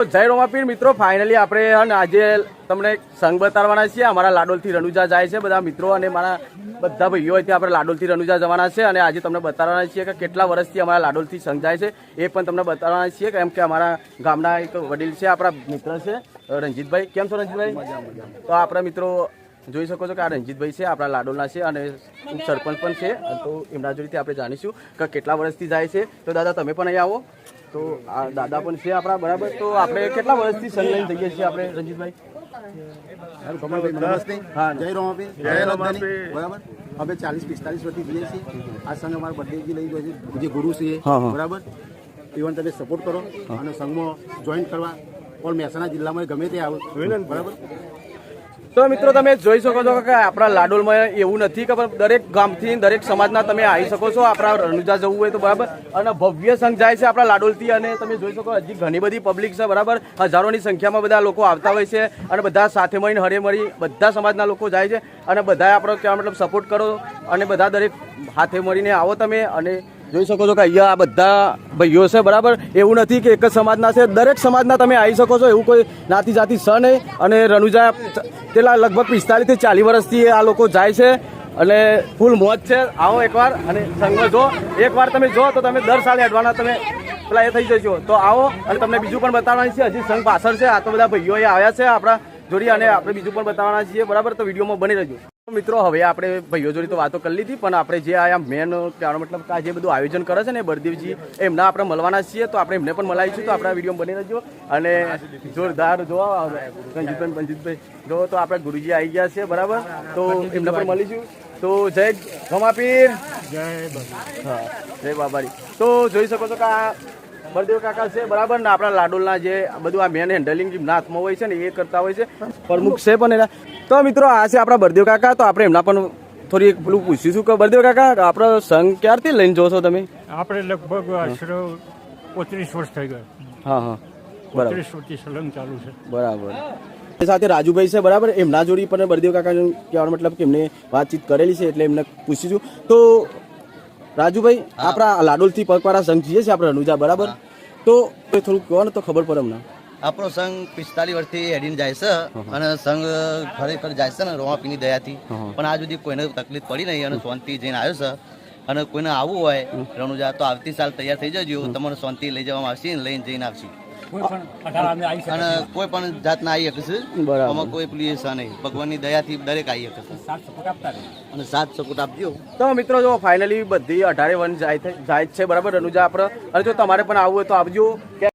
જય રોમાપીર મિત્રો ફાઇનલી આપણે આજે તમને સંઘ બતાવવાના છીએ. અમારા લાડોલથી રણુજા જાય છે બધા મિત્રો અને મારા બધા ભાઈઓ અહીંથી આપણે લાડોલથી રણુજા જવાના છે અને આજે તમને બતાવવાના છીએ કે કેટલા વર્ષથી અમારા લાડોલથી સંઘ જાય છે એ પણ તમને બતાવવાના છીએ કેમ કે અમારા ગામના એક વડીલ છે, આપણા મિત્ર છે, રણજીતભાઈ. કેમ છો રણજીતભાઈ? તો આપણા મિત્રો જોઈ શકો છો કે આ રણજીતભાઈ છે, આપણા લાડોલના છે અને સરપંચ પણ છે. તો એમના જોડેથી આપણે જાણીશું કે કેટલા વર્ષથી જાય છે. તો દાદા, તમે પણ અહીંયા આવો. તો આ દાદા પણ છે આપણા બરાબર. તો આપણે કેટલા વર્ષથી સંલગ્ન થઈએ છીએ આપણે? રંજીતભાઈ? નમસ્તે હા. જય રોમાપી જય રજધાની બરાબર? અમે ચાલીસ પિસ્તાલીસ વર્ષથી જઈએ છીએ. આ સંઘ અમારા બર્થડે લઈ ગયો છે. જે ગુરુ છે. બરાબર? ઇવન તમે સપોર્ટ કરો. અને સંઘમાં જોઈન કરવા. પણ મહેસાણા જિલ્લામાં ગમે તે આવો. બરાબર? તો મિત્રો તમે જોઈ શકો છો કે આપણા લાડોલમાં એવું નથી કે દરેક ગામથી દરેક સમાજના તમે આવી શકો છો, આપણા રણુજા જવું હોય તો બરાબર. અને ભવ્ય સંઘ જાય છે આપણા લાડોલથી અને તમે જોઈ શકો હજી ઘણી બધી પબ્લિક છે, બરાબર. હજારોની સંખ્યામાં બધા લોકો આવતા હોય છે અને બધા સાથે મળીને હળે મળી બધા સમાજના લોકો જાય છે અને બધા આપણો કહેવા મતલબ સપોર્ટ કરો અને બધા દરેક હાથે મળીને આવો તમે અને જોઈ શકો છો કે અહીંયા આ બધા ભાઈઓ છે, બરાબર. એવું નથી કે એક જ સમાજના છે. દરેક સમાજના તમે આવી શકો છો. એવું કોઈ નાતી જાતિ સ નહીં. અને રણુજા પેલા લગભગ પિસ્તાલીસથી ચાલીસ વર્ષથી આ લોકો જાય છે અને ફૂલ મોજ છે. આવો એકવાર અને સંઘમાં જો. એકવાર તમે જો તો તમે દર સાલે અડવાના તમે પેલા એ થઈ જશો તો આવો અને તમને બીજું પણ બતાવવાનું છે. હજી સંઘ પાછળ છે. આ તો બધા ભાઈઓ આવ્યા છે આપણા જોડી અને આપણે બીજું પણ બતાવવાના છીએ. બરાબર? તો વિડીયોમાં બની રહેજો. મિત્રો હવે આપણે ભાઈઓ જોડી તો વાતો કરી લીધી પણ આપણે જે આ મેન કહેવાનો મતલબ કે આ જે બધું આયોજન કરે છે ને બળદેવજી એમના આપણે મળવાના છીએ તો આપણે એમને પણ મળાવીશું તો આપણા વીડિયો બની રહેજો. અને જોરદાર જો રંજીતભાઈ પંજીતભાઈ જો તો આપણે ગુરુજી આવી ગયા છે બરાબર? તો એમને પણ મળીશું. તો જય ગમાપીર હા જય બાબારી તો જોઈ શકો છો કે આ બળદેવ કાકા છે બરાબર ને? આપણા લાડોલના જે બધું આ મેન હેન્ડલિંગ જેમના હાથમાં હોય છે ને એ કરતા હોય છે. પ્રમુખ છે પણ એના. તો મિત્રો આ છે આપણા બળદેવ કાકા. તો આપણે એમના પણ થોડી એક પેલું પૂછીશું કે બળદેવ કાકા આપણો સંઘ ક્યારથી લઈને જોશો છો તમે? આપણે લગભગ આશરે પોત્રીસ વર્ષ થઈ ગયા. હા હા. બરાબર. સલંગ ચાલુ છે. બરાબર. એ સાથે રાજુભાઈ છે બરાબર? એમના જોડી પણ બળદેવ કાકા કહેવાનો મતલબ કે એમને વાતચીત કરેલી છે એટલે એમને પૂછીશું તો રાજુભાઈ આપણા લાડોલથી પગપારા સંઘ જઈએ છીએ આપણે રણુજા બરાબર? તો થોડુંક કહો ને તો ખબર પડે અમને. આપણો સંઘ પિસ્તાલીસ વર્ષથી હેડીને જાય છે અને સંઘ ખરેખર જાય છે ને રોમાપીની દયાથી. પણ આ સુધી કોઈને તકલીફ પડી નહીં અને શાંતિ જઈને આવ્યો છે. અને કોઈને આવવું હોય રણુજા તો આવતી સાલ તૈયાર થઈ જજો. તમને શાંતિ લઈ જવામાં આવશે લઈને જઈને આવશે. અને કોઈ પણ જાતના આવી શકશે બરાબર. આમાં કોઈ પેલી છે નહીં. ભગવાનની દયાથી દરેક આવી શકશે અને સાત સપોર્ટ આપજો. તો મિત્રો જો ફાઇનલી બધી અઢારે વન જાય છે- જાય છે બરાબર? અનુજા આપણે અને જો તમારે પણ આવવું હોય તો આવજો કે